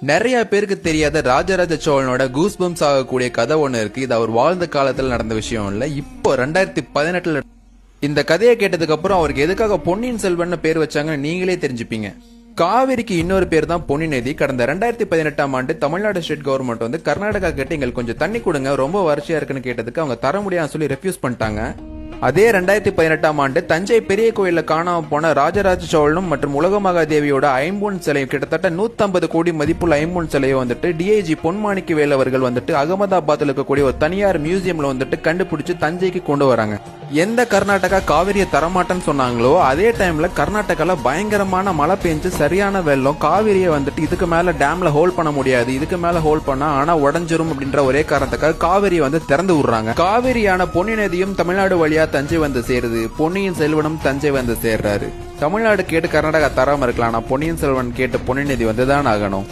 நிறைய பேருக்கு தெரியாத ராஜராஜ சோழனோட கூஸ் பம்ஸ் ஆகக்கூடிய கதை ஒண்ணு இருக்கு. இது அவர் வாழ்ந்த காலத்துல நடந்த விஷயம் இல்ல. இப்போ ரெண்டாயிரத்தி பதினெட்டுல இந்த கதையை கேட்டதுக்கு அப்புறம் அவருக்கு எதுக்காக பொன்னியின் செல்வன் பேர் வச்சாங்கன்னு நீங்களே தெரிஞ்சுப்பீங்க. காவிரிக்கு இன்னொரு பேர் தான் பொன்னி நதி கடந்த ரெண்டாயிரத்தி பதினெட்டாம் ஆண்டு தமிழ்நாடு ஸ்டேட் கவர்மெண்ட் வந்து கர்நாடகா கிட்ட எங்களுக்கு கொஞ்சம் தண்ணி கொடுங்க. ரொம்ப வறட்சியா இருக்குன்னு கேட்டதுக்கு அவங்க தர முடியாதுன்னு சொல்லி ரெஃப்யூஸ் பண்ணிட்டாங்க. அதே ரெண்டாயிரத்தி பதினெட்டாம் ஆண்டு தஞ்சை பெரிய கோயிலில் காணாம போன ராஜராஜ சோழனும் மற்றும் உலக மகாதேவியோட ஐம்பொன் சிலை கிட்டத்தட்ட 150 கோடி மதிப்புள்ள ஐம்பொன் சிலையை வந்துட்டு டிஐஜி பொன்மாணிக்கு வேல் அவர்கள் வந்துட்டு அகமதாபாத்தில் இருக்கக்கூடிய ஒரு தனியார் மியூசியம்ல வந்துட்டு கண்டுபிடிச்சு தஞ்சைக்கு கொண்டு வராங்க. எந்த கர்நாடகா காவிரியை தரமாட்டேன்னு சொன்னாங்களோ அதே டைம்ல கர்நாடகால பயங்கரமான மழை பெஞ்சு சரியான வெள்ளம் காவிரியை வந்துட்டு இதுக்கு மேல டேம்ல ஹோல்ட் பண்ண முடியாது இதுக்கு மேல ஹோல்ட் பண்ணா ஆனா உடஞ்சிரும் அப்படின்ற ஒரே காரணத்துக்காக காவிரியை வந்து திறந்து விடுறாங்க. காவிரியான பொன்னி நதியும் தமிழ்நாடு வழியா தஞ்சை வந்து சேருது. பொன்னியின் செல்வனும் தஞ்சை வந்து சேர்றாரு. தமிழ்நாடு கேட்டு கர்நாடகா தராம இருக்கலாம் ஆனா பொன்னியின் செல்வன் கேட்டு பொன்னி நதி வந்துதான் ஆகணும்.